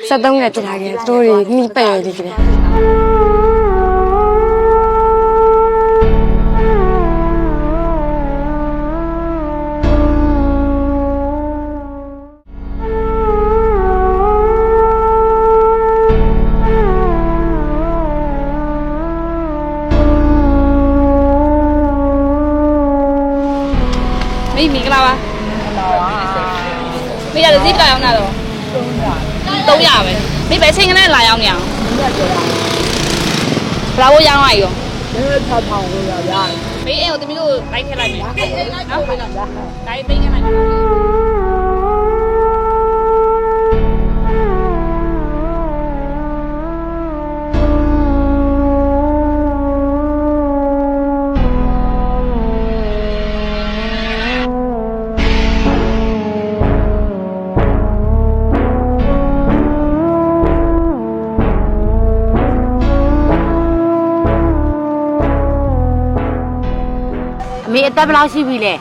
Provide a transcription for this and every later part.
73ကတက်လာခဲ့သူတို့တွေမိပဲ့ရည်ကြတယ်မိမိကလာပါမိရတယ်စီးပြအောင်လာတော့ 300ပဲမိပဲချင်းကနေလာရောက်နေအောင်ဘလာဘိုးရောင်းလိုက်ရောဒီထောက်ထောင်လို့ရရတယ်မိအိမ်ကိုတမီးတို့လိုက်ခဲ့လိုက်မယ်နော်တိုင်းပေးခဲ့လိုက်မယ် အမေအသက်ဘယ်လောက်ရှိပြီလဲ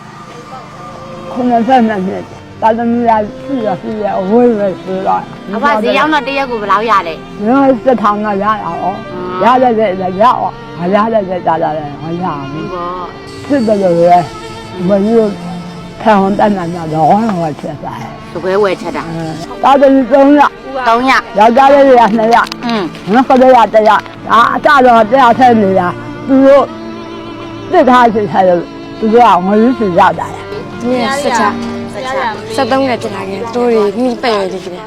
ခုနကဆက်နေတယ်တာသမီးရရှိရရှိရဝေးဝေးဆိုတော့အဖဈေးရောက်တော့တရက်ကိုဘယ်လောက်ရလဲညစက်ထောင်ကရရအောင်ရရတဲ့လည်းရအောင်မရတဲ့လည်းတာတာလည်းမရဘူးဒီပေါ့စစ်တယ်လို့လေမယူထောင်တန်းနာတော့ဟောချက်စားစကွဲဝယ်ချက်တာတာသမီး3ရ300ယောက်ျားလေးရ2ရอืมငါကလေးရ1ရဒါအကြတော့တရားထဲနေတာသူတို့တစ်ထားချ င်တယ်သူကငွေယူရတာဒီနေ့ဆက်ချ73ကတက်လာခဲ့သူတို့တွေမိပဲ့ရည်ကြတယ်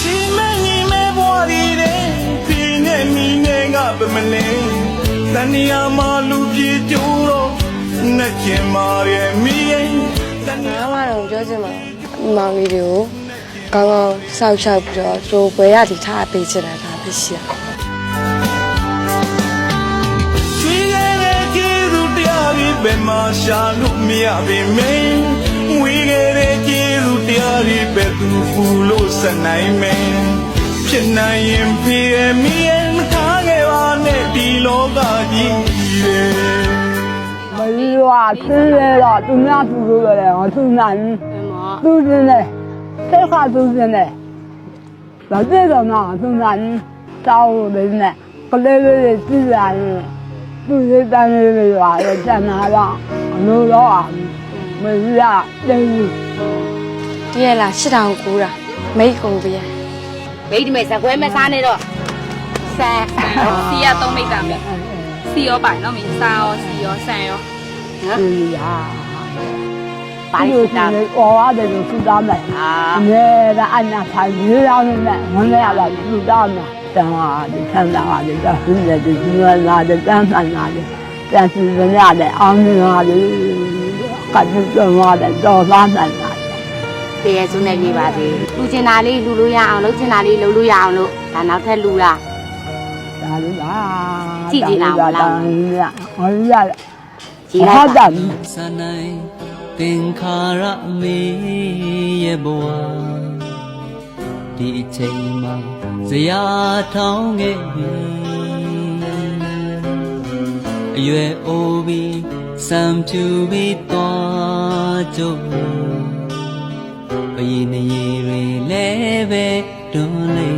ရှိမညီမဲဘွားဒီတဲ့ပြင်းနဲ့မီနဲ့ကပမလဲတဏှာမလူပြေကျိုးတော့နဲ့ကျင်မာရဲ့မီရင်တဏှာငါမှတော့ပြောချင်မှာမောင်လေးတွေကိုကောင်းကောင်းစောက်ရှောက်ပြီးတော့သူဘယ်ရည်ထားပေးချင်တာဒါပဲရှိရရှိ တရားတွေဘယ်မှာရှာလို့မရပေမဲ့ဝေခဲ့တဲ့ကျေးဇူးတရားတွေပဲသူဖူလို့စနိုင်မယ်ဖြစ်နိုင်ရင်ပြေမီရင်မထားခဲ့ပါနဲ့ဒီလောကကြီးရဲ့မယူရဆင်းရဲတော့သူများသူလို့ရတယ်ဟောသူနိုင်မောသူစင်းတယ်ဆက်ခါသူစင်းတယ်ဒါတဲ့တော့နော်သူနိုင်တောင်းလို့နေကလေးလေးကြည့်ရရင် သူရေးတန်းလေးတွေရတယ်ကျန်တာတော့အလိုတော့မယူရတဲ့ဘူးဒီရလား8000ကူတာမိတ်ကုန်ပြရမိဒီမဲ့စကွဲမစားနဲ့တော့ဆန်စီရ3မိတ်တာမယ်စီရောပိုင်နော်မိစာရောစီရောဆန်ရောသူရပါလိလို့စတာဒီအော်ရတယ်လို့သူသားမယ်အာအမြဲတမ်းအနာဖိုင်ရေးရအောင်နဲ့ငန်းရလာသူသားမှာ တန်ဟာဒီဆန်းသားဒီတော့သူလည်းဒီညလာတဲ့တန်းဆန်းလာတဲ့တန်စီစရတဲ့အောင်နေလာတယ်ကတ်တော့လာတဲ့တော့သားနိုင်လာတရစုနဲ့ပြေးပါစေလူကျင်တာလေးလူလို့ရအောင်လှုပ်ကျင်တာလေးလှုပ်လို့ရအောင်လို့ဒါနောက်ထပ်လူလားဒါလို့လားကြည့်ကြည့်လားမလားဟောရကြည်လိုက်ဟာပါတန်စနိုင်သင်္ခါရမေရဲ့ဘဝ ဒီအချိန်မှာဇရာထောင်းခဲ့ပြီအရွယ်အိုးပြီးစံဖြူပြီးသွားကြုံဘယင်းနေရီတွေလည်းပဲတွန်းလိမ့်